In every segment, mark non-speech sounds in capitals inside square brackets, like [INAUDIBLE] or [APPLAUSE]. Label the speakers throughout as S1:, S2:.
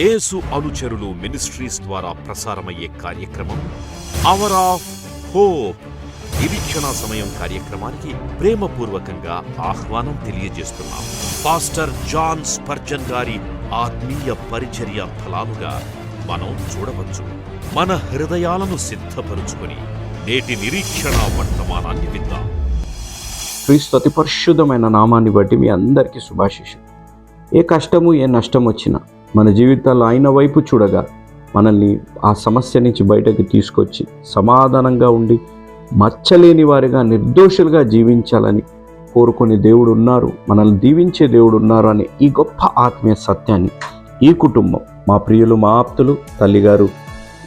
S1: యేసు Anucharulu ministries ద్వారా ప్రసారమయ్యే కార్యక్రమం అవర్ ఆఫ్ హోప్ నిరీక్షణ సమయం కార్యక్రమానికి ప్రేమపూర్వకంగా ఆహ్వానం తెలియజేస్తున్నాం. పాస్టర్ జాన్ స్పర్జన్ గారి ఆత్మీయ పరిచర్య ఫలాలుగా మనం చూడవచ్చు. మన హృదయాలను సిద్ధపరుచుకొని నేటి నిరీక్షణ వర్తమానాన్ని విద్దాం
S2: క్రీస్తు అతి పరిశుద్ధమైన నామాన్ని బట్టి మీ అందరికీ శుభాశిషం ఏ కష్టము ఏ నష్టం వచ్చినా మన జీవితాల్లో ఆయన వైపు చూడగా మనల్ని ఆ సమస్య నుంచి బయటకు తీసుకొచ్చి సమాధానంగా ఉండి మచ్చలేని వారిగా నిర్దోషులుగా జీవించాలని కోరుకునే దేవుడు ఉన్నారు మనల్ని దీవించే దేవుడు ఉన్నారు అనే ఈ గొప్ప ఆత్మీయ సత్యాన్ని ఈ కుటుంబం మా ప్రియులు మా ఆప్తులు తల్లిగారు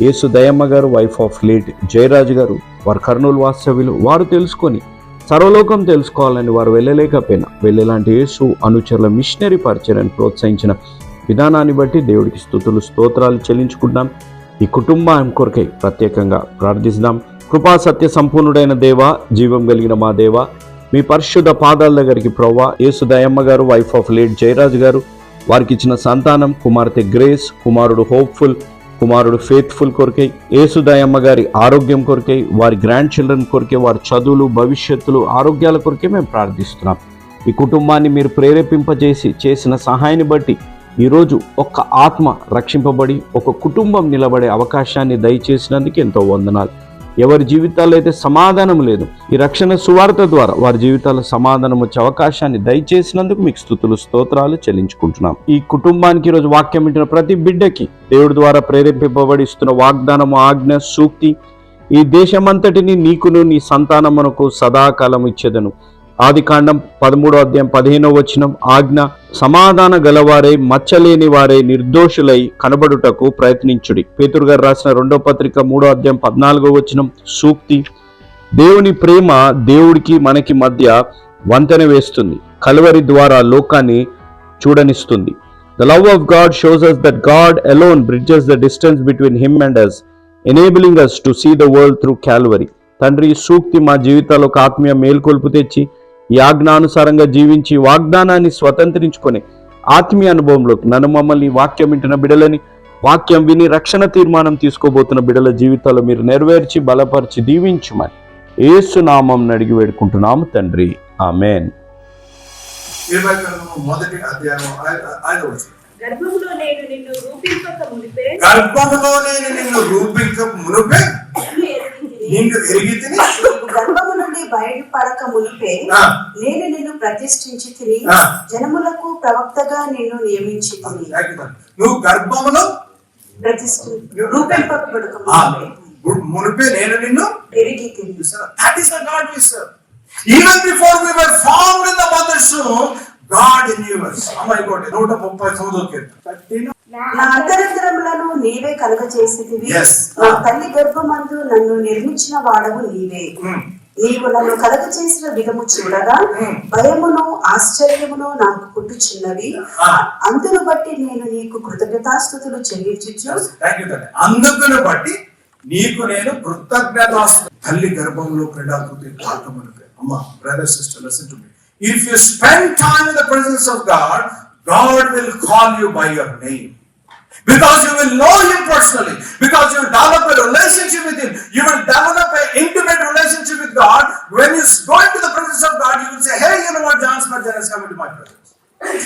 S2: యేసు దయమ్మ గారు వైఫ్ ఆఫ్ లేట్ జయరాజు గారు వారు కర్నూలు వాస్తవ్యులు వారు తెలుసుకొని సర్వలోకం తెలుసుకోవాలని వారు వెళ్ళలేకపోయినా వెళ్ళేలాంటి యేసు అనుచరుల మిషనరీ పరిచయాన్ని ప్రోత్సహించిన విధానాన్ని బట్టి దేవుడికి స్థుతులు స్తోత్రాలు చెల్లించుకుంటాం ఈ కుటుంబం కొరకై ప్రత్యేకంగా ప్రార్థిస్తాం కృపా సత్య సంపూర్ణుడైన దేవ జీవం కలిగిన మా దేవ మీ పరిశుద్ధ పాదాల దగ్గరికి ప్రవ్వా. యేసు దయమ్మ గారు వైఫ్ ఆఫ్ లేట్ జయరాజ్ గారు వారికి ఇచ్చిన సంతానం కుమార్తె గ్రేస్ కుమారుడు హోప్ఫుల్ కుమారుడు ఫేత్ఫుల్ కొరకై యేసుదయమ్మ గారి ఆరోగ్యం కొరకై వారి గ్రాండ్ చిల్డ్రన్ కొరకే వారి చదువులు భవిష్యత్తులు ఆరోగ్యాల కొరకే మేము ప్రార్థిస్తున్నాం. ఈ కుటుంబాన్ని మీరు ప్రేరేపింపజేసి చేసిన సహాయాన్ని బట్టి ఈరోజు ఒక్క ఆత్మ రక్షింపబడి ఒక కుటుంబం నిలబడే అవకాశాన్ని దయచేసినందుకు ఎంతో వందనాలు. ఎవరి జీవితాల్లో అయితే సమాధానం లేదు ఈ రక్షణ సువార్త ద్వారా వారి జీవితాల్లో సమాధానం వచ్చే అవకాశాన్ని దయచేసినందుకు మీకు స్థుతులు స్తోత్రాలు చెల్లించుకుంటున్నాం. ఈ కుటుంబానికి ఈరోజు వాక్యం వింటున్న ప్రతి బిడ్డకి దేవుడి ద్వారా ప్రేరేపింపబడి ఇస్తున్న వాగ్దానము ఆజ్ఞ సూక్తి ఈ దేశమంతటిని నీకును నీ సంతానమునకు సదాకాలం ఇచ్చేదను. ఆదికాండం పదమూడో అధ్యాయం పదిహేనో వచనం ఆజ్ఞ సమాధాన గలవారే మచ్చలేని వారే నిర్దోషులై కనబడుటకు ప్రయత్నించుడి. పేతురు గారు రాసిన రెండో పత్రిక మూడో అధ్యాయం పద్నాలుగో వచనం సూక్తి. దేవుని ప్రేమ దేవుడికి మనకి మధ్య వంతెన వేస్తుంది. కలువరి ద్వారా లోకాన్ని చూడనిస్తుంది. The love of God shows us that God alone bridges the distance between him and us enabling us to see the world through Calvary తండ్రి సూక్తి మా జీవితాల్లో ఒక ఆత్మీయ మేల్కొల్పు తెచ్చి ఈ ఆజ్ఞానుసారంగా జీవించి వాగ్దానాన్ని స్వతంత్రించుకొని ఆత్మీయ అనుభవంలోకి నన్ను మమ్మల్ని వాక్యం వింటున్న బిడలని వాక్యం విని రక్షణ తీర్మానం తీసుకోబోతున్న బిడల జీవితాల్లో మీరు నెరవేర్చి బలపరిచి దీవించుమని ఏసు నామం అడిగి వేడుకుంటున్నాము తండ్రి. ఆమెన్.
S3: మొదటి అధ్యాయం.
S4: గర్భములో నేను నిన్ను రూపింపక మునిపే.
S3: గర్భములో నేను నిన్ను రూపించ మునుపే.
S4: నిన్ను ఎరిగింటిని. నుండి బయటపడక మునిపే. నేను నిన్ను ప్రతిష్ఠించి తిని. జనములకు ప్రవక్తగా నిన్ను నియమించి తిని
S3: నువ్వు గర్భములో
S4: ప్రతిష్ఠ రూపింపబడక
S3: ఆ,
S4: మునిపే
S3: నేను నిన్ను
S4: ఎరిగి తిని.
S3: That the God even before we were formed in the mother's God అమ్మాయి కోటి నూట ముప్పై తొమ్మిదో కీర్తన.
S4: నా అంతరంతరములను నీవే కలుగజేసితివి
S3: Yes.
S4: నా తల్లి గర్భమందు నన్ను నిర్మించిన వాడవు నీవే.
S3: Hmm.
S4: నీవు నన్ను కలగ చేసిన విధము చూడగా. భయమును ఆశ్చర్యమును నాకు పుట్టుచున్నవి. అందును బట్టి నేను నీకు కృతజ్ఞతాస్థుతులు
S3: తండ్రి అందుకుని బట్టి నీకు నేను కృతజ్ఞత తల్లి గర్భంలో క్రీడాకృతి పాకమునిపే అమ్మ brother sister listen to me if you spend time in the presence of God God will call you by your name Because you will know him personally, because you develop a relationship with him, you will develop an intimate relationship with God. When you go into the presence of God, you will say, Hey, you know what, John Spurgeon has come into my presence.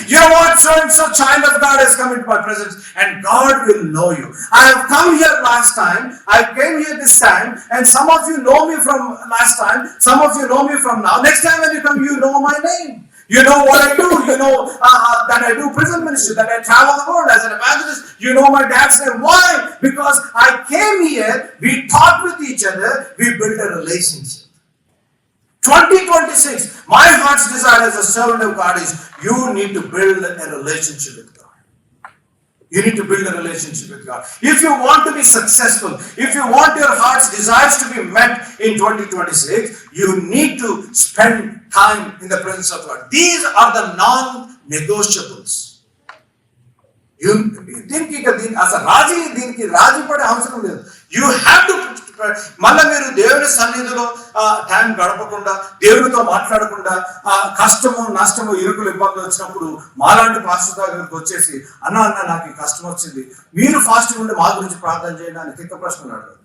S3: You know what, so and so child of God has come into my presence, and God will know you. I have come here last time, I came here this time, and some of you know me from last time, some of you know me from now. Next time when you come, you know my name. You know what I do. You know uh, that I do prison ministry, that I travel the world as an evangelist. You know my dad's name. Why? Because I came here, we talked with each other, we built a relationship. 2026, my heart's desire as a servant of God is you need to build a relationship with God. You need to build a relationship with God. If you want to be successful, if you want your heart's desires to be met in 2026, you need to spend time in the presence of God. These are the non-negotiables. దీనికి ఇక దీని అసలు రాజీ దీనికి రాజీ పడే అవసరం లేదు యూ హ్యావ్ టు మళ్ళీ మీరు దేవుని సన్నిధిలో టైం గడపకుండా దేవునితో మాట్లాడకుండా కష్టము నష్టము ఇరుకులు ఇబ్బందులు వచ్చినప్పుడు మాలాంటి పాస్టర్ దగ్గరికి వచ్చేసి అన్న అన్న నాకు ఈ కష్టం వచ్చింది మీరు ఫాస్ట్ ఉండి మా గురించి ప్రార్థన చేయడానికి తిక్క ప్రశ్నలు అడగదు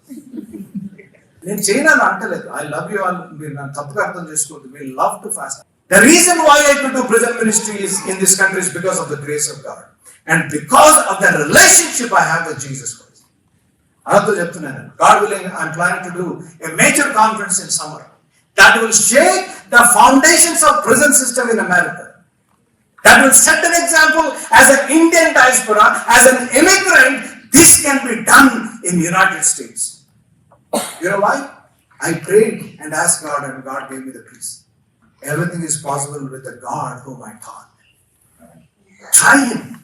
S3: నేను చేయనని అంటలేదు. ఐ లవ్ యూ ఆల్ మీరు నన్ను తప్పుగా అర్థం చేసుకోవద్దు. మీ love to fast the reason why I to prison ministry is in this country is because of the grace of God and because of the relationship I have with Jesus Christ అనంతో చెప్తున్నాను. God will I'm planning to do a major conference in summer that will shake the foundations of prison system in America that will set an example as an Indian diaspora, as an immigrant, this can be done in the United States. You know why? I prayed and asked God, and God gave me the peace. Everything is possible with the God whom I taught. Try Him.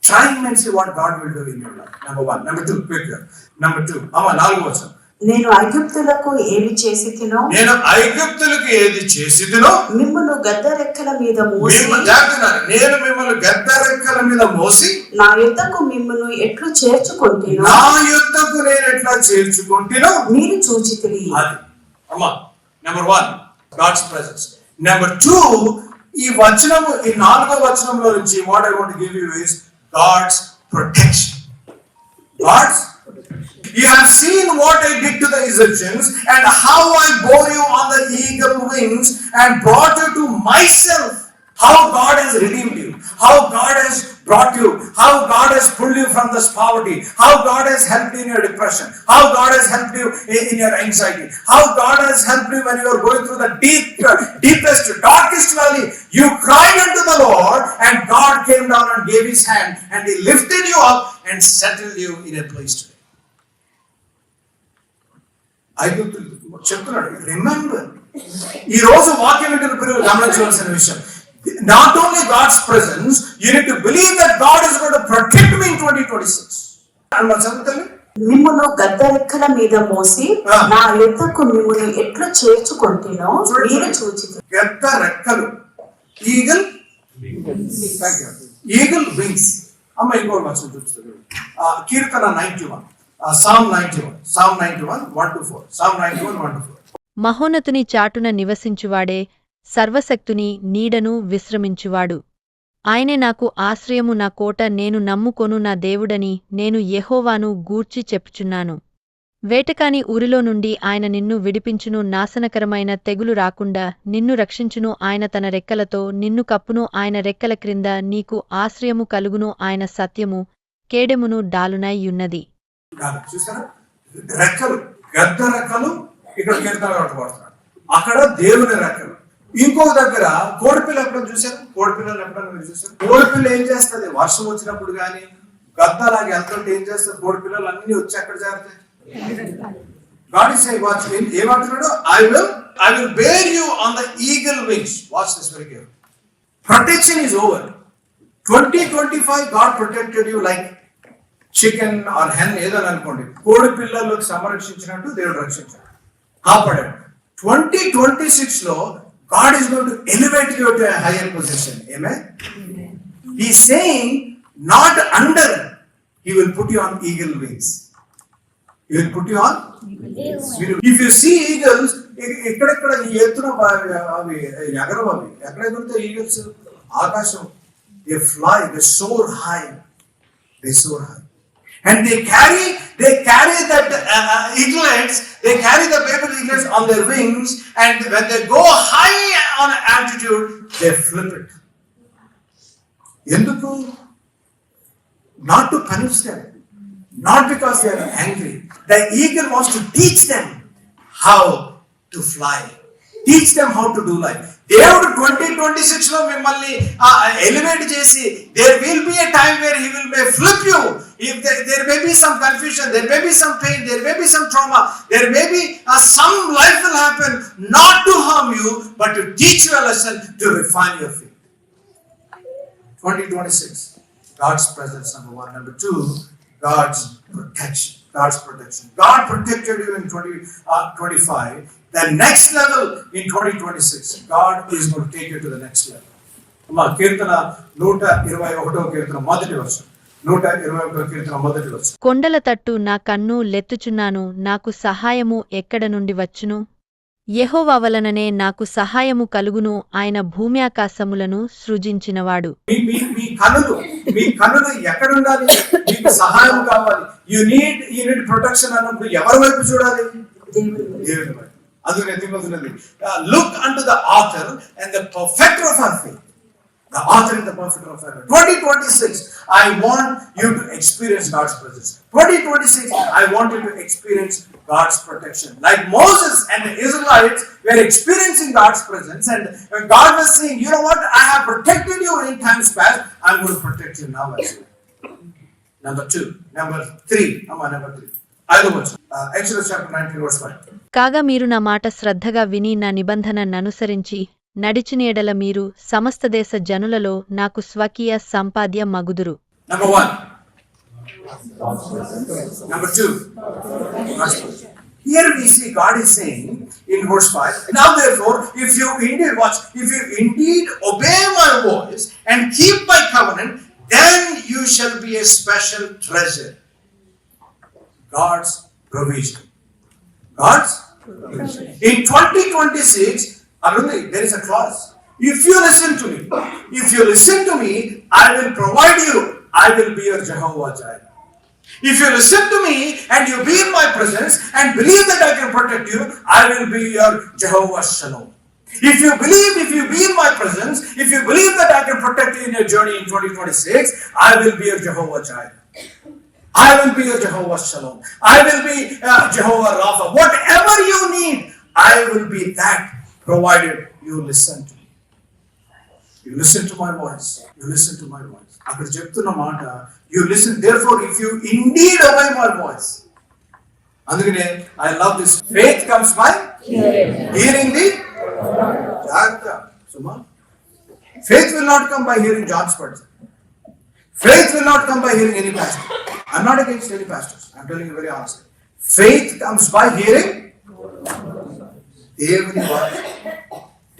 S3: Try Him and see what God will do in your life. Number one. Number two, quicker. Number two. అమ్మ నాలుగు వచ్చాం
S4: నేను ఐగుప్తులకు ఏమి చేసి తినో?
S3: నేను ఐగుప్తులకు ఏది చేసిదినో
S4: మిమ్మును గద్ద రెక్కల మీద మోసి
S3: మిమ్మల్ని నేను మిమ్మల్ని గద్ద రెక్కల మీద మోసి
S4: నా యుద్ధకు మిమ్మును ఎట్లు చేర్చుకుంటేనో?
S3: నా యుద్ధకు నేను ఎట్లా చేర్చుకుంటేనో?
S4: మీరు చూచితిరి
S3: అది. అమ్మా number one God's presence number two ఈ వచనము ఈ నాలుగో వచనంలో నుంచి what I want give you is God's protection God's seen what I did to the Egyptians and how I bore you on the eagle wings and brought you to myself. How God has redeemed you, how God has brought you, how God has pulled you from this poverty, how God has helped you in your depression, how God has helped you in your anxiety, how God has helped you when you are going through the deep, deepest, darkest valley. You cried unto the Lord, and God came down and gave His hand, and He lifted you up and settled you in a place today. ఐగుప్తులు చెప్తున్నాడు. Remember ఈ రోజు వాక్యం వింటున్న పిల్లలు గమనించవలసిన విషయం. Not only God's presence you need to believe that God is going to protect me in 2026 అని మనం చదువుతాం
S4: మిమ్మును గద్ద రెక్కల మీద మోసి. నా యుద్ధకు మిమ్మును ఎట్లు చేర్చుకుంటేనో మీరు చూచితిరి.
S3: పెద్ద రెక్కలు ఈగల్ ఈగల్ వింగ్స్ అమ్మ ఇంకోటి వచ్చిన చూపిస్తుంది. కీర్తన ninety one. Psalm ninety one psalm ninety one one two four psalm ninety one one two four.
S5: మహోన్నతుని చాటున నివసించువాడే సర్వశక్తుని నీడను విశ్రమించువాడు. ఆయనే నాకు ఆశ్రయము నా కోట నేను నమ్ముకొను నా దేవుడని నేను యెహోవాను గూర్చి చెప్పుచున్నాను. వేటకాని ఊరిలో నుండి ఆయన నిన్ను విడిపించును నాశనకరమైన తెగులు రాకుండా నిన్ను రక్షించును ఆయన తన రెక్కలతో నిన్ను కప్పును ఆయన రెక్కల క్రింద నీకు ఆశ్రయము కలుగును ఆయన సత్యము కేడెమును డాలునై యున్నది
S3: కాదు. చూసారా? రెక్కలు గద్ద రెక్కలు ఇక్కడ కీర్తన పడుతున్నాడు అక్కడ దేవుని రెక్కలు. ఇంకొక దగ్గర కోడిపిల్ల ఎప్పుడైనా చూశారు కోడిపిల్లలు ఎప్పుడైనా మీరు చూసారు? కోడిపిల్ల ఏం చేస్తుంది? వర్షం వచ్చినప్పుడు కానీ గద్దలాగా వెళ్తుంటే ఏం చేస్తారు కోడిపిల్లలు అన్ని వచ్చి అక్కడ చేరుతాయి గాడ్ ఇస్ వాచ్ ఏమంటున్నాడు I will I will bear you on the eagle wings watch this very care protection is over twenty twenty five God protected you like chicken or hen ఏదని అనుకోండి కోడి పిల్లలకు సంరక్షించినట్టు దేవుడు రక్షించాడు. కాపాడాడు. ట్వంటీ ట్వంటీ సిక్స్లో God is going to elevate you to higher position ఏమే ఈ saying not under he will put you on eagle wings he will put you on if you see eagles ఎక్కడెక్కడ ఈ ఎత్తున అవి- ఎగరవు అవి. ఎక్కడ ఎగురుతాయి ఈగల్స్ ఆకాశం they fly they soar high they soar high. And they carry, they carry that uh, uh, eaglets, they carry the baby eaglets on their wings, and when they go high on altitude, they flip it. ఎందుకు not to punish them, not because they are angry. The eagle wants to teach them how to fly, Teach them how to do life. దేవుడు twenty twenty సిక్స్లో మిమ్మల్ని elevate చేసి there will be a time where he will may flip you if there may be some confusion there may be some pain there may be some trauma there may be some life will happen not to harm you but to teach your lesson to refine your feet 2026 god's presence number one. Number two god's protection god's protection. God protected you in 20 uh, 25 the next level in 2026 god is going to take you to the next level. అమ్మా కీర్తన నూట ఇరవై ఒకటో కీర్తన మొదటి వర్షం నూట ఇరవై ఒకటో కీర్తన మొదటి వచ్చి
S5: కొండల తట్టు నా కన్ను లెత్తుచున్నాను నాకు సహాయము ఎక్కడ నుండి వచ్చును? యెహోవా వలననే నాకు సహాయము కలుగును ఆయన భూమ్యాకాశములను సృజించినవాడు.
S3: మీ కనులు మీ కనులు ఎక్కడ ఉండాలి? మీకు సహాయం కావాలి. You need you need protection అన్నప్పుడు ఎవరి వైపు చూడాలి?
S4: దేవుడు
S3: Look unto the author and the perfecter of our faith. The author and the perfecter of our faith. 2026, I want you to experience God's presence. 2026, I want you to experience God's protection. Like Moses and the Israelites were experiencing God's presence, and God was saying, You know what? I have protected you in times past. I'm going to protect you now. Number two. Number three. Number, number three. Other words, uh, Exodus chapter 19, verse 5.
S5: కాగా మీరు నా మాట శ్రద్ధగా విని నా నిబంధనననుసరించి నడిచినేడల మీరు సమస్త దేశ జనులలో నాకు స్వకీయ సంపాద్య మగుదురు
S3: Here we see God is saying in verse 5 Now therefore, if you indeed watch, if you indeed obey my voice and keep my covenant, then you shall be a special treasure. God's provision. God's. In 2026, Arundhati, there is a clause. If you listen to me, if you listen to me, I will provide you. I will be your Jehovah Jireh. If you listen to me and you be in my presence and believe that I can protect you, I will be your Jehovah Shalom. If you believe, if you be in my presence, if you believe that I can protect you in your journey in 2026, I will be your Jehovah Jireh. I will be your Jehovah Shalom. I will be uh, Jehovah Rapha. Whatever you need, I will be that provided you listen to me. You listen to my voice. You listen to my voice. అక్కడ చెప్తున్న మాట you listen therefore if you indeed obey my voice అందుకనే I love this faith comes by hearing the జాగ్రత్త సుమా faith will not come by hearing John's words Faith will not come by hearing any pastor. I'm not against any pastors. I'm telling you very honestly. Faith comes by hearing. దేవుని వాక్యం.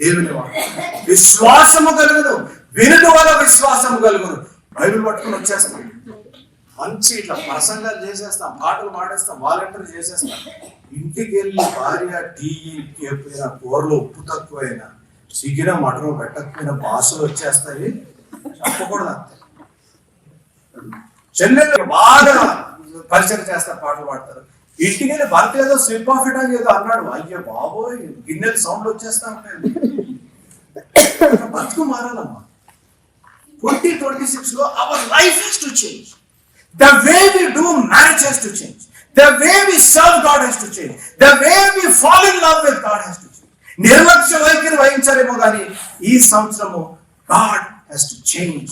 S3: దేవుని వాక్యం. విశ్వాసము కలుగును. వినుట వల్ల విశ్వాసము కలుగును. బైబిల్ పట్టుకుని వచ్చేస్తాం. మంచి ఇట్లా ప్రసంగాలు చేసేస్తాం. పాటలు పాడేస్తాం. వాలంటీర్ చేసేస్తాం. ఇంటికి వెళ్ళి భార్య టీ ఎప్పుడైనా కూరలో ఉప్పు తక్కువైనా సిగిన మటను పెట్టకపోయినా బాసులు వచ్చేస్తాయి. చెప్పకూడదు చెల్లెళ్ళు బాగా పరిచయం చేస్తారు పాటలు పాడతారు. ఇంటికి వెళ్ళి భర్త ఏదో స్లిప్ ఆఫ్ ఇట్ ఏదో అన్నాడు. అయ్యో బాబోయ్ గిన్నెలు సౌండ్ వచ్చేస్తా ఉంటాయి బతుకు మారాలమ్మా. ట్వంటీ ట్వంటీ సిక్స్లో our life has to change the way we do marriage has to change the way we serve God has to change the way we fall in love with God has to change నిర్లక్ష్య వైఖరి వహించారేమో కానీ ఈ సంవత్సరము God has to change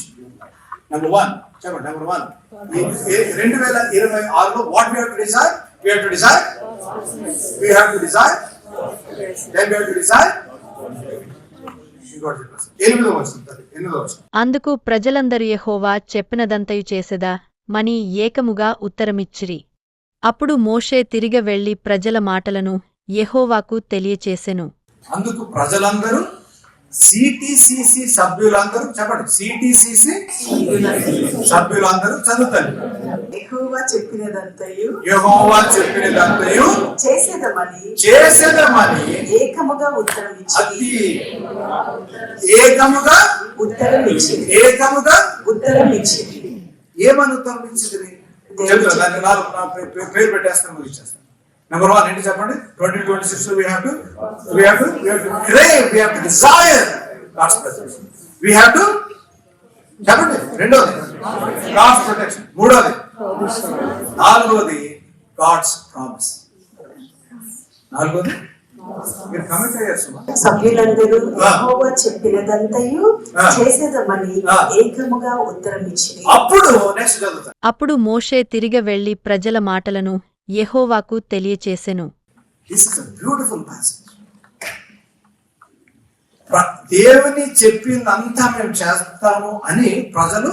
S3: number one చెప్పండి number one రెండు వేల ఇరవై ఆరులో what we to decide we have to decide we have to decide then we to decide
S5: అందుకు ప్రజలందరూ యెహోవా చెప్పినదంతయు చేసెదా? మని ఏకముగా ఉత్తరమిచ్చిరి. అప్పుడు మోషే తిరిగ వెళ్ళి ప్రజల మాటలను యెహోవాకు తెలియచేసెను.
S3: అందుకు ప్రజలందరూ సిటిసిసి సభ్యులందరూ చెప్పండి. సిటిసిసి సభ్యులందరూ చదువుతారు.
S4: యెహోవా చెప్పినదంతయు
S3: యెహోవా చెప్పినదంతయు
S4: చేసేదమని
S3: చేసేదమని
S4: ఏకముగా ఉత్తరం
S3: ఏకముగా
S4: ఉత్తరం
S3: ఏకముగా
S4: ఉత్తరం
S3: ఏమని పే- పేరు పెట్టేస్తాను ముగించేస్తాను నెంబర్ వన్ ఏంటి చెప్పండి? Twenty twenty six we have to we have to we have to crave we have to desire God's presence we have to చెప్పండి రెండోది. గాడ్స్ ప్రొటెక్షన్ మూడోది. నాలుగోది గాడ్స్ ప్రామిస్ నాలుగోది?
S4: సభ్యులందరూ. యెహోవా చెప్పినదంతయు. చేసేదమని. ఏకముగా ఉత్తరం ఇచ్చింది
S3: అప్పుడు నెక్స్ట్ చదువుతాను
S5: అప్పుడు మోషే తిరిగ వెళ్ళి ప్రజల మాటలను యెహోవాకు తెలియచేసెను.
S3: దేవుని చెప్పిందంతా మేము చేస్తాము అని ప్రజలు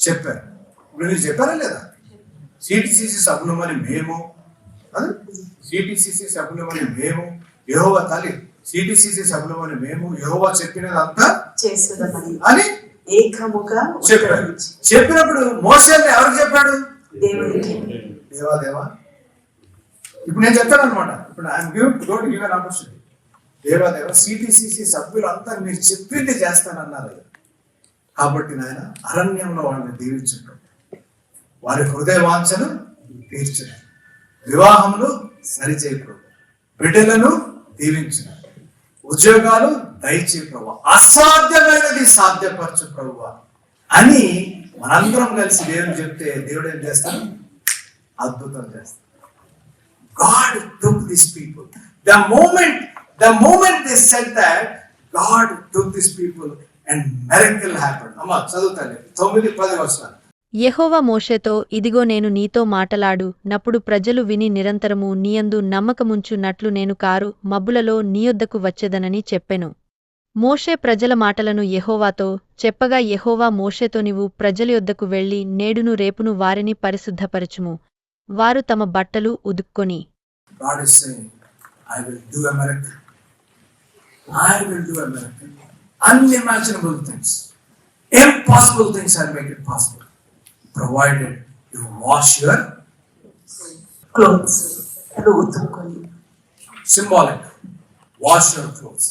S3: చెప్పారు. ఇప్పుడు మీరు చెప్పారా లేదా? సిటిసిసి సభ్యులమని మేము సిటిసిసి సభ్యులమని మేము యహోవా తల్లి సిటిసిసి సభ్యులమని మేము యహోవా చెప్పినదంతా అని
S4: ఉద్భవించి
S3: చెప్పినప్పుడు మోసేని ఎవరికి చెప్పాడు?
S4: దేవునికి.
S3: దేవా దేవా. ఇప్పుడు నేను చెప్తాను అనమాట ఇప్పుడు I'm give don't give an opportunity దేవా దేవా సిటిసిసి సభ్యులంతా మీరు చెప్పింది చేస్తానన్నారు. కాబట్టి నాయన అరణ్యంలో వాళ్ళని దీవించడం. వారి హృదయ వాంఛను తీర్చడం. వివాహములు సరిచేయడం బిడ్డలను దీవించిన ఉద్యోగాలు దయచే ప్రభు. అసాధ్యమైనది సాధ్యపరచు ప్రభు. అని మనందరం కలిసి దేవుని చెప్తే దేవుడు ఏం చేస్తాడు? అద్భుతం చేస్తాడు God took these people. The moment, the moment this said that, God took these people and miracle happened. అమ్మా చదువుతాను తొమ్మిది పది వర్షాలు.
S5: యహోవ మోషేతో ఇదిగో నేను నీతో మాటలాడు. నప్పుడు ప్రజలు విని నిరంతరము నీయందు నమ్మకముంచున్నట్లు నేను కారు మబ్బులలో నీయొద్దకు వచ్చేదనని చెప్పెను. మోషే ప్రజల మాటలను యహోవాతో చెప్పగా యహోవా మోషేతో నీవు ప్రజల యొద్దకు వెళ్ళి నేడును రేపును వారిని పరిశుద్ధపరచుము. వారు తమ బట్టలు ఉదుక్కొని
S3: symbolic wash your clothes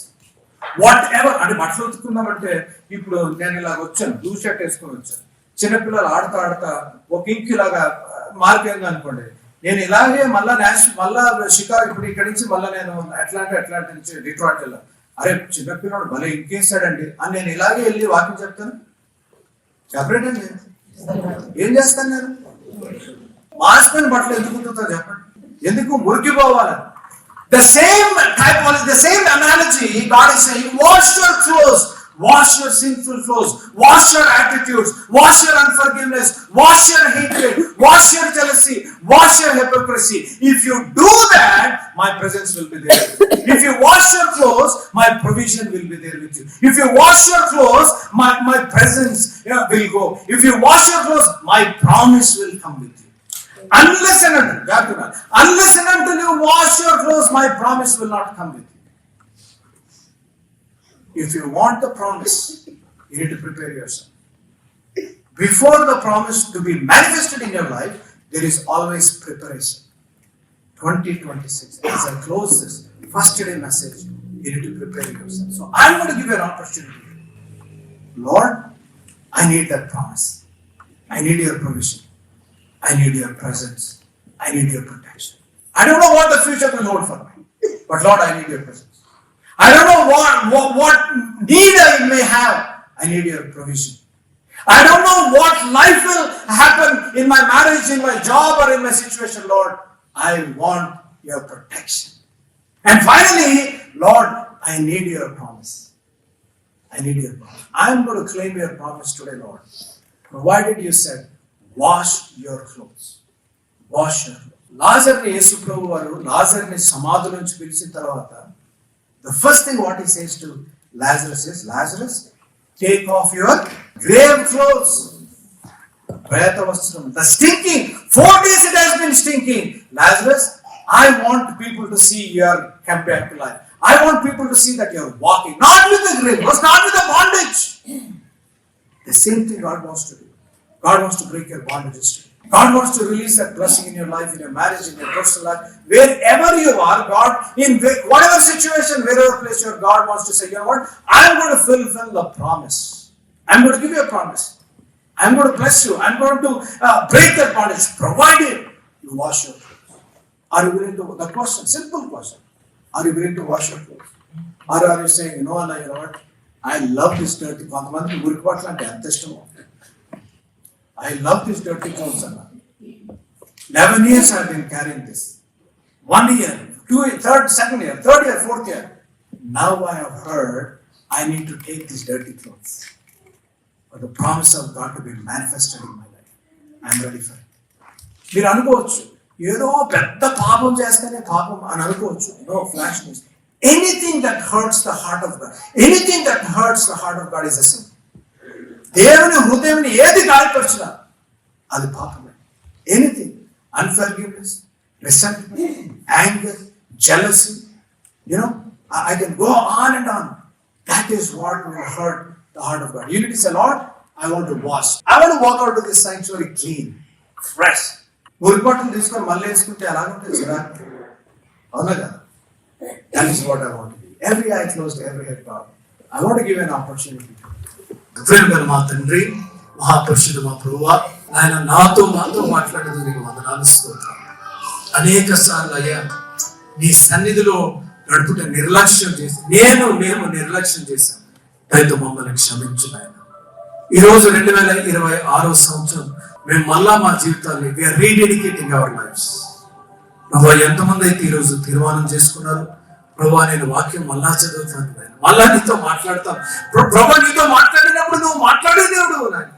S3: whatever అని బట్టలు ఉతుకుందామంటే ఇప్పుడు నేను ఇలాగ వచ్చాను బ్లూ షర్ట్ వేసుకొని వచ్చాను. చిన్నపిల్లలు ఆడతా ఆడుతా ఒక ఇంక్ లాగా మార్పింగ్ అనుకోండి. నేను ఇలాగే మళ్ళా నేష్ మళ్ళా షికార్ ఇప్పుడు ఇక్కడి నుంచి మళ్ళా నేను అట్లాంటి అట్లాంటి నుంచి డిట్రాయిట్ వెళ్ళాను అరే చిన్నపిల్లడు భలే ఇంకేస్తాడండి. అని నేను ఇలాగే వెళ్ళి వాకింగ్ చెప్తాను. చెప్పలేదండి ఏం చేస్తాను నేను మాసిపోయిన బట్టలు ఎందుకు ఉంటుందో చెప్పండి. ఎందుకు మురికిపోవాలి? The same type the same analogy God is wash your clothes Wash your sinful clothes. Wash your attitudes. Wash your unforgiveness. Wash your hatred. Wash your jealousy. Wash your hypocrisy. If you do that, my presence will be there. [LAUGHS] if you wash your clothes, my provision will be there with you. If you wash your clothes, my, my presence you know, will go. If you wash your clothes, my promise will come with you. Unless and until, unless and until you wash your clothes, my promise will not come with you. If you want the promise, you need to prepare yourself. Before the promise to be manifested in your life, there is always preparation. 2026, as I close this first day message, you need to prepare yourself. So I'm going to give you an opportunity. Lord, I need that promise. I need your provision. I need your presence. I need your protection. I don't know what the future will hold for me, but Lord, I need your presence. I don't know what, what, what need I may have. I need your provision. I don't know what life will happen in my marriage, in my job, or in my situation, Lord. I want your protection. And finally, Lord, I need your promise. I need your promise. I'm going to claim your promise today, Lord. Provided you said, wash your clothes. Wash లాజర్ని యేసు ప్రభు వారు లాజర్ని సమాధి నుంచి పిలిచిన తర్వాత the first thing what he says to Lazarus is, Lazarus, take off your grave clothes. The stinking, four days it has been stinking. Lazarus, I want people to see your are back to life. I want people to see that you are walking, not with the grave, not with the bondage. The same thing God wants to do. God wants to break your bondages God wants to release that blessing in your life, in your marriage, in your personal life. Wherever you are, God, in wh- whatever situation, wherever place you are, God wants to say, you know what? I'm going to fulfill the promise. I'm going to give you a promise. I'm going to bless you. I'm going to uh, break that bondage, provided you wash your clothes. Are you willing to? The question, simple question. Are you willing to wash your clothes? Or are you saying, no, no, you know what? I love this dirty కొంతమందికి మురికి బట్టలు అంటే ఎంత ఇష్టమో I love this dirty clothes అన్న eleven years I been carrying this one year two third second year third year fourth year now I have heard I need to take this dirty clothes for the promise of God to be manifested in my life I'm ready for it మీరు అనుకోవచ్చు ఏదో పెద్ద పాపం చేస్తేనే పాపం అని అనుకోవచ్చు no flash news anything that hurts the heart of God anything that hurts the heart of God is a sin దేవుని హృదయంని ఏది గాయపరిచినా అది పాపమే. Anything unforgiveness resentment anger jealousy you know I can go on and on that is what will hurt the heart of God unit is a lot I want wash. I want to walk out of this sanctuary clean, fresh. మురిపాటును తీసుకొని మళ్ళీ వేసుకుంటే ఎలాగుంటుంది చిరాకు అవునా కదా? That is what I want every eye close every head bob I want give an opportunity ప్రేమ మా తండ్రి మహాపరిషుడు మా ప్రభు ఆయన నాతో మాతో మాట్లాడేది నీకు వందనాలు స్తోత్రం అనేక సార్లు అయ్యా నీ సన్నిధిలో నడుపుట నిర్లక్ష్యం చేసి నేను మేము నిర్లక్ష్యం చేశాను. దయతో మమ్మల్ని క్షమించు ఈరోజు రెండు వేల ఇరవై ఆరో సంవత్సరం మేము మళ్ళా మా జీవితాన్ని వీఆర్ రీడెడికేటింగ్ అవర్ లైఫ్స్ ప్రభా ఎంతమంది అయితే ఈ రోజు తీర్మానం చేసుకున్నారు ప్రభా నేను వాక్యం మళ్ళా చదువుతాను నాయన. మళ్ళా నీతో మాట్లాడతాను. ప్రభా నీతో మాట్లాడినప్పుడు నువ్వు మాట్లాడే దేవుడు నాయన.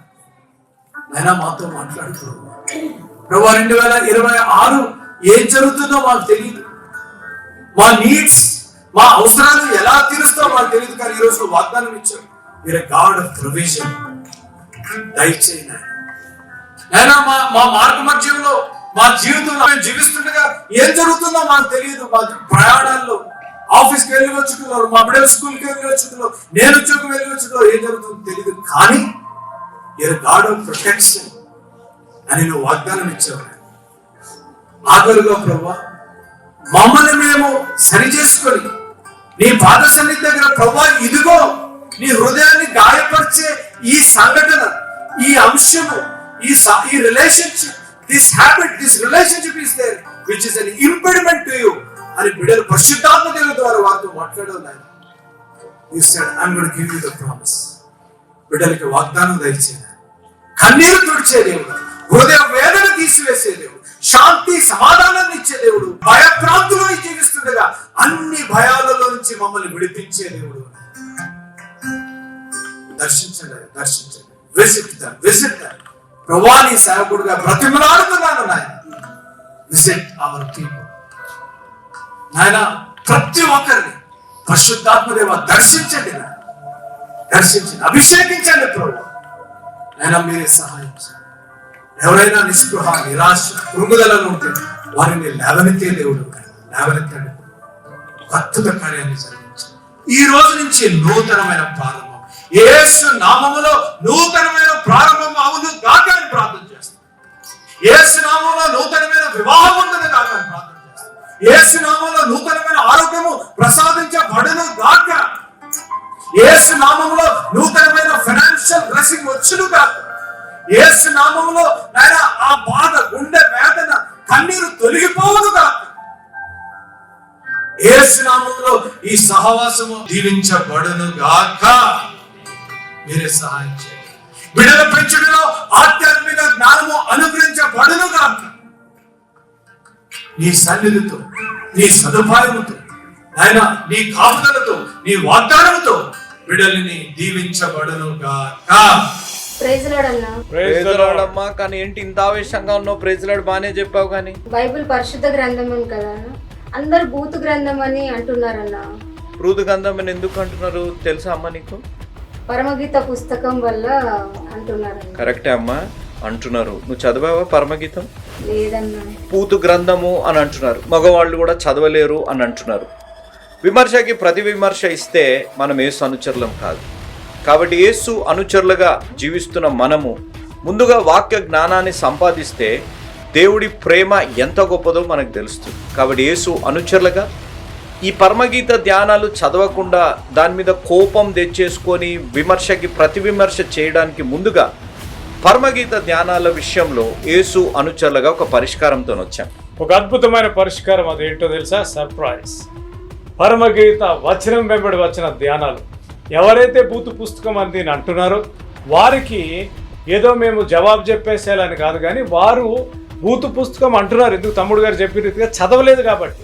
S3: నాయన మాతో మాట్లాడుతున్నావు ప్రభా. రెండు వేల ఇరవై ఆరు ఏం జరుగుతుందో మాకు తెలియదు మా నీడ్స్ మా అవసరాలు ఎలా తీరుస్తో మాకు తెలియదు కానీ ఈరోజు వాగ్దానం ఇచ్చాడు మీరు గాడ్ ఆఫ్ ప్రొవిజన్. దయచేయి నాయన. మా మా మార్గ మధ్యంలో మా జీవితంలో మేము జీవిస్తుండగా ఏం జరుగుతుందో మాకు తెలియదు మా ప్రయాణాల్లో ఆఫీస్కి వెళ్ళి వచ్చుకున్నారు మా బిడ్డలు స్కూల్కి వెళ్ళి వచ్చుకులో నేను ఉద్యోగం వెళ్ళి వచ్చుకులో ఏం జరుగుతుందో తెలియదు కానీ మీరు గాడ్ ఆఫ్ ప్రొటెక్షన్ అని నువ్వు వాగ్దానం ఇచ్చావు. ఆఖరుగా ప్రభా మమ్మల్ని మేము సరి చేసుకొని నీ పాద సన్నిధి దగ్గర ప్రభా ఇదిగో నీ హృదయాన్ని గాయపరిచే ఈ సంఘటన ఈ అంశము ఈ ఈ relationship this habit this relationship is there which is an impediment to you అని బిడ్డలు పరిశుద్ధాత్మ దేవుని ద్వారా వారితో మాట్లాడాలి నాయన you I'm God give you the promise బిడ్డలకి వాగ్దానం దయచేది కన్నీరు తుడిచే దేవుడు హృదయ వేదన తీసివేసే దేవుడు శాంతి సమాధానాన్ని ఇచ్చే దేవుడు భయభ్రాంతులో జీవిస్తుండగా అన్ని భయాలలో నుంచి మమ్మల్ని విడిపించే దేవుడు. దర్శించండి దర్శించండి. విజిట్ ద విజిట్ ద ప్రభాని సేవకుడుగా బ్రతిమలాడుతున్నాను నాయన. విజిట్ అవర్ పీపుల్ నాయన ప్రతి ఒక్కరిని పరిశుద్ధాత్మదేవ దర్శించండి దర్శించండి అభిషేకించండి ప్రభు. ఆయన మీరే సహాయం ఎవరైనా నిస్పృహ నిరాశ కృంగుదలలో ఉంటే వారిని లేవనెత్తే దేవుడు లేవనెత్తండి. అద్భుత కార్యాన్ని జరిగించండి. ఈ రోజు నుంచి నూతనమైన ప్రారంభం. ఏసు నామములో నూతనమైన ప్రారంభం అవును కాక అని ప్రార్థన చేస్తాం. ఏసు నామంలో నూతనమైన వివాహం ఉండదు కాక అని ప్రార్థన చేస్తాం యేసు నామంలో నూతనమైన ఆరోగ్యము ప్రసాదించబడును గాక. యేసు నామంలో నూతనమైన ఫైనాన్షియల్ బ్లెస్సింగ్ వచ్చును గాక. యేసు నామంలో ఆయన ఆ బాధ గుండె వేదన కన్నీరు తొలగిపోవును గాక. ఏసు నామంలో ఈ సహవాసము దీవించబడును గాక. మీరే సహాయం చేయండి. బిడ్డల పెంచడంలో ఆధ్యాత్మిక జ్ఞానము అనుగ్రహించబడును గాక. నీ సన్నిధితో నీ సదుపాయముతో ఆయన నీ కాపుదలతో నీ వాగ్దానముతో బిడ్డల్ని దీవించబడును గాక
S6: ప్రేజలాడమ్మా కానీ ఏంటి ఇంత ఆవేశంగా ఉన్నావు? ప్రేజలాడు బాగానే చెప్పావు కానీ.
S7: బైబిల్ పరిశుద్ధ గ్రంథం అని కదా? అందరు బూతు గ్రంథం అని అంటున్నారన్న.
S6: ఋతు గంధం అని ఎందుకు అంటున్నారు? తెలుసా అమ్మా నీకు?
S7: పరమగీత పుస్తకం వల్ల అంటున్నారన్న.
S6: కరెక్టే అమ్మా. అంటున్నారు. నువ్వు చదివావా పరమగీతం? పూతు గ్రంథము అని అంటున్నారు. మగవాళ్ళు కూడా చదవలేరు అని అంటున్నారు. విమర్శకి ప్రతి విమర్శ ఇస్తే మనం యేసు అనుచరులం కాదు. కాబట్టి యేసు అనుచరులుగా జీవిస్తున్న మనము ముందుగా వాక్య జ్ఞానాన్ని సంపాదిస్తే దేవుడి ప్రేమ ఎంత గొప్పదో మనకు తెలుస్తుంది. కాబట్టి యేసు అనుచరులుగా ఈ పరమగీత ధ్యానాలు చదవకుండా దాని మీద కోపం తెచ్చేసుకొని విమర్శకి ప్రతి విమర్శ చేయడానికి ముందుగా పరమగీత ధ్యానాల విషయంలో యేసు అనుచరులుగా ఒక పరిష్కారంతో వచ్చాం.
S8: ఒక అద్భుతమైన పరిష్కారం అది ఏంటో తెలుసా? సర్ప్రైజ్ పరమగీత వచనం వెంబడి వచ్చిన ధ్యానాలు. ఎవరైతే బూతు పుస్తకం అని అంటున్నారో వారికి ఏదో మేము జవాబు చెప్పేసేయాలని కాదు కానీ వారు బూతు పుస్తకం అంటున్నారు. ఎందుకు తమ్ముడు గారు చెప్పిన రీతిగా చదవలేదు కాబట్టి.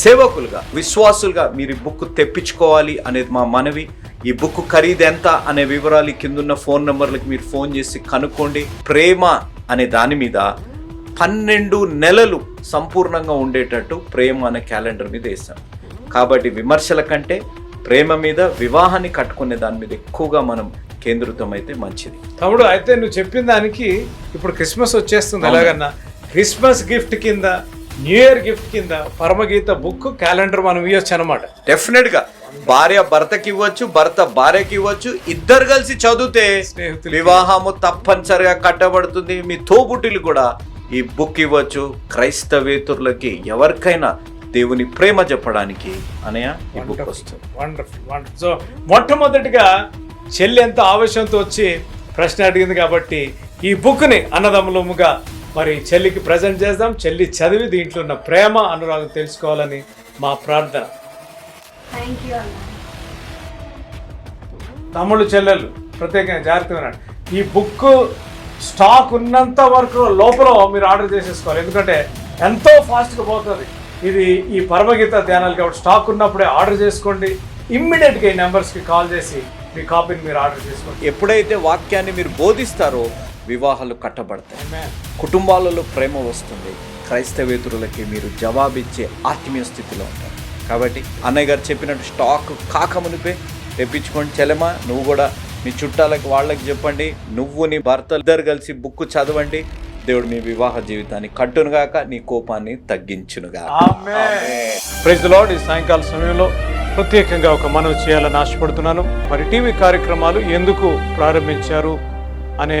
S6: సేవకులుగా విశ్వాసులుగా మీరు ఈ బుక్ తెప్పించుకోవాలి అనేది మా మనవి. ఈ బుక్ ఖరీదు ఎంత అనే వివరాలు కిందున్న ఫోన్ నెంబర్లకు మీరు ఫోన్ చేసి కనుక్కోండి. ప్రేమ అనే దాని మీద పన్నెండు నెలలు సంపూర్ణంగా ఉండేటట్టు ప్రేమ అనే క్యాలెండర్ మీద వేసాం కాబట్టి విమర్శల కంటే ప్రేమ మీద వివాహాన్ని కట్టుకునే దాని మీద ఎక్కువగా మనం కేంద్రితమైతే మంచిది.
S8: తమ్ముడు అయితే నువ్వు చెప్పిన దానికి ఇప్పుడు క్రిస్మస్ వచ్చేస్తుంది ఎలాగన్నా. క్రిస్మస్ గిఫ్ట్ కింద న్యూ ఇయర్ గిఫ్ట్ కింద పరమగీత బుక్ క్యాలెండర్ మనం ఇవ్వచ్చు అనమాట.
S6: డెఫినెట్గా. భార్య భర్తకి ఇవ్వచ్చు భర్త భార్యకి ఇవ్వచ్చు ఇద్దరు కలిసి చదివితే. వివాహము తప్పనిసరిగా కట్టబడుతుంది. మీ తోబుట్టులు కూడా ఈ బుక్ ఇవ్వచ్చు. క్రైస్తవేతుర్లకి ఎవరికైనా దేవుని ప్రేమ చెప్పడానికి. అనయ ఈ బుక్ వస్తుంది.
S8: వండర్ఫుల్ వండర్ఫుల్ సో మొట్టమొదటిగా చెల్లి ఎంత ఆవేశంతో వచ్చి ప్రశ్న అడిగింది కాబట్టి ఈ బుక్ని అన్నదమ్ములముగా మరి చెల్లికి ప్రజెంట్ చేద్దాం. చెల్లి చదివి దీంట్లో ఉన్న ప్రేమ అనురాగం తెలుసుకోవాలని మా ప్రార్థన. తమ్ముళ్ళు చెల్లెళ్ళు ప్రత్యేకంగా జాగ్రత్తగా. ఈ బుక్ స్టాక్ ఉన్నంత వరకు లోపల మీరు ఆర్డర్ చేసేసుకోవాలి. ఎందుకంటే ఎంతో ఫాస్ట్గా పోతుంది. ఇది ఈ పరమగీత ధ్యానాలు కాబట్టి స్టాక్ ఉన్నప్పుడే ఆర్డర్ చేసుకోండి. ఇమ్మీడియట్గా ఈ నెంబర్స్కి కాల్ చేసి మీ కాపీని మీరు ఆర్డర్ చేసుకోండి.
S6: ఎప్పుడైతే వాక్యాన్ని మీరు బోధిస్తారో వివాహాలు కట్టబడతాయి. కుటుంబాలలో ప్రేమ వస్తుంది. క్రైస్తవేతురులకి మీరు జవాబిచ్చే ఆత్మీయ స్థితిలో ఉంటారు. కాబట్టి అన్నయ్య గారు చెప్పినట్టు స్టాక్ కాకమునిపే తెప్పించుకోండి చెలమా నువ్వు కూడా మీ చుట్టాలకి వాళ్ళకి చెప్పండి. నువ్వు నీ భర్త ఇద్దరు కలిసి బుక్ చదవండి. దేవుడు మీ వివాహ జీవితాన్ని కట్టునుగాక నీ కోపాన్ని తగ్గించునుగా
S8: ప్రైజ్ లార్డ్ ఈ సాయంకాల సమయంలో ప్రత్యేకంగా ఒక మనవి చేయాలని ఆశపడుతున్నాను. మరి టీవీ కార్యక్రమాలు ఎందుకు ప్రారంభించారు అనే